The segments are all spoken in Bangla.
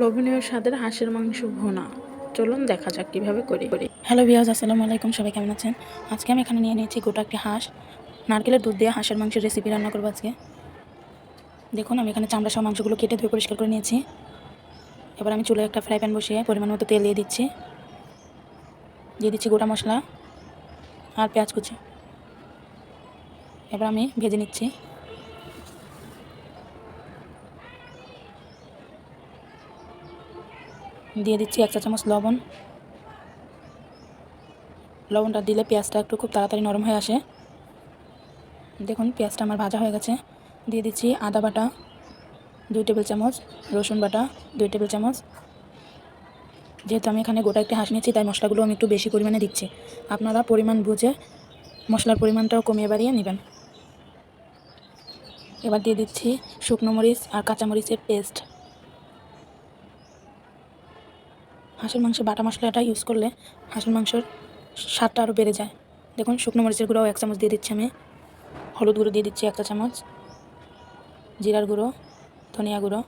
লোভনীয় স্বাদের হাঁসের মাংস ভোনা। চলুন দেখা যাক কীভাবে করি। করি হ্যালো বিয়াজ আসসালামু আলাইকুম, সবাই কেমন আছেন? আজকে আমি এখানে নিয়ে নিয়েছি গোটা একটি হাঁস। নারকেলের দুধ দিয়ে হাঁসের মাংসের রেসিপি রান্না করব আজকে। দেখুন, আমি এখানে চামড়া সব মাংসগুলো কেটে ধুয়ে পরিষ্কার করে নিয়েছি। এবার আমি চুলে একটা ফ্রাই প্যান বসিয়ে পরিমাণ মতো তেল দিয়ে দিচ্ছি। দিয়ে দিচ্ছি গোটা মশলা আর পেঁয়াজ কুচি। এবার আমি ভেজে নিচ্ছি। দিয়ে দিচ্ছি এক চা চামচ লবণ। লবণটা দিলে পেঁয়াজটা একটু খুব তাড়াতাড়ি নরম হয়ে আসে। দেখুন, পেঁয়াজটা আমার ভাজা হয়ে গেছে। দিয়ে দিচ্ছি আদা বাটা, দুই টেবিল চামচ রসুন বাটা, দুই টেবিল চামচ। যেহেতু আমি এখানে গোটা একটি হাঁস নিয়েছি, তাই মশলাগুলো আমি একটু বেশি পরিমাণে দিচ্ছি। আপনারা পরিমাণ বুঝে মশলার পরিমাণটাও কমিয়ে বাড়িয়ে নেবেন। এবার দিয়ে দিচ্ছি শুকনো মরিচ আর কাঁচামরিচের পেস্ট। হাঁসের মাংসে বাটা মশলাটা ইউজ করলে হাঁসের মাংসর স্বাদটা আরও বেড়ে যায়। দেখুন, শুকনো মরিচের গুঁড়োও এক চামচ দিয়ে দিচ্ছি আমি। হলুদ গুঁড়ো দিয়ে দিচ্ছি একটা চামচ। জিরার গুঁড়ো, ধনিয়া গুঁড়ো।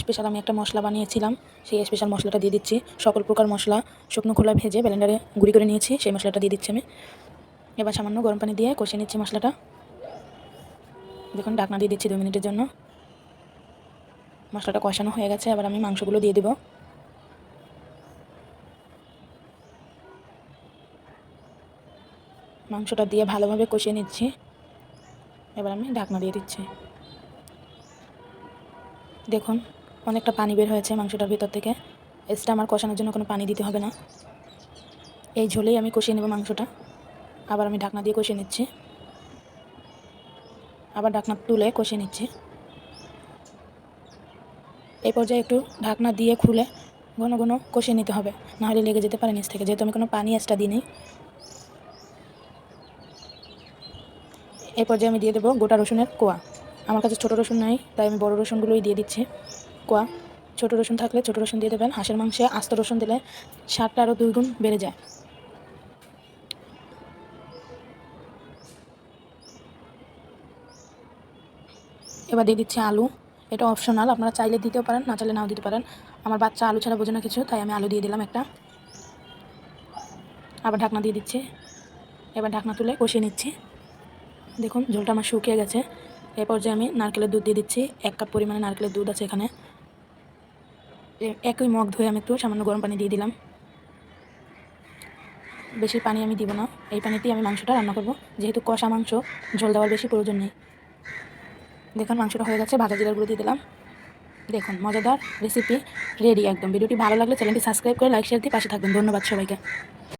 স্পেশাল আমি একটা মশলা বানিয়েছিলাম, সেই স্পেশাল মশলাটা দিয়ে দিচ্ছি। সকল প্রকার মশলা শুকনো খোলা ভেজে ব্লেন্ডারে গুঁড়ি করে নিয়েছি, সেই মশলাটা দিয়ে দিচ্ছি আমি। এবার সামান্য গরম পানি দিয়ে কষিয়ে নিচ্ছি মশলাটা। দেখুন, ঢাকনা দিয়ে দিচ্ছি দু মিনিটের জন্য। মশলাটা কষানো হয়ে গেছে, এবার আমি মাংসগুলো দিয়ে দেব। মাংসটা দিয়ে ভালোভাবে কষিয়ে নিচ্ছি। এবার আমি ঢাকনা দিয়ে দিচ্ছি। দেখুন, অনেকটা পানি বের হয়েছে মাংসটার ভিতর থেকে। এক্সট্রা আমার কষানোর জন্য কোনো পানি দিতে হবে না। এই ঝোলেই আমি কষিয়ে নেব মাংসটা। আবার আমি ঢাকনা দিয়ে কষিয়ে নিচ্ছি। আবার ঢাকনা তুলে কষিয়ে নিচ্ছি। এই পর্যায়ে একটু ঢাকনা দিয়ে খুলে ঘন ঘন কষিয়ে নিতে হবে। নাহলে লেগে যেতে পারে নিচ থেকে। যেহেতু আমি কোনো পানি এক্সট্রা দিই নেই এই পর্যায়ে আমি দিয়ে দেবো গোটা রসুনের কোয়া। আমার কাছে ছোটো রসুন নাই, তাই আমি বড় রসুনগুলোই দিয়ে দিচ্ছি কোয়া। ছোটো রসুন থাকলে ছোটো রসুন দিয়ে দেবেন। হাঁসের মাংসে আস্ত রসুন দিলে স্বাদটা আরও দুই গুণ বেড়ে যায়। এবার দিয়ে দিচ্ছি আলু। এটা অপশনাল আপনারা চাইলে দিতেও পারেন, না চাইলে নাও দিতে পারেন। আমার বাচ্চা আলু ছাড়া বোঝে না কিছু, তাই আমি আলু দিয়ে দিলাম একটা। আবার ঢাকনা দিয়ে দিচ্ছি। এবার ঢাকনা তুলে কষিয়ে নিচ্ছি। দেখুন, ঝোলটা আমার শুকিয়ে গেছে। এই পর্যায়ে আমি নারকেলের দুধ দিয়ে দিচ্ছি। এক কাপ পরিমাণে নারকেলের দুধ আছে এখানে। একই মগ ধুয়ে আমি একটু সামান্য গরম পানি দিয়ে দিলাম। বেশি পানি আমি দিব না। এই পানিতেই আমি মাংসটা রান্না করব। যেহেতু কষা মাংস, ঝোল দেওয়ার বেশি প্রয়োজন নেই। দেখুন, মাংসটা হয়ে গেছে ভাজা জিরাগুলো দিয়ে দিলাম। দেখুন, মজাদার রেসিপি রেডি একদম। ভিডিওটি ভালো লাগলে চ্যানেলটি সাবস্ক্রাইব করে লাইক শেয়ার দিয়ে পাশে থাকবেন। ধন্যবাদ সবাইকে।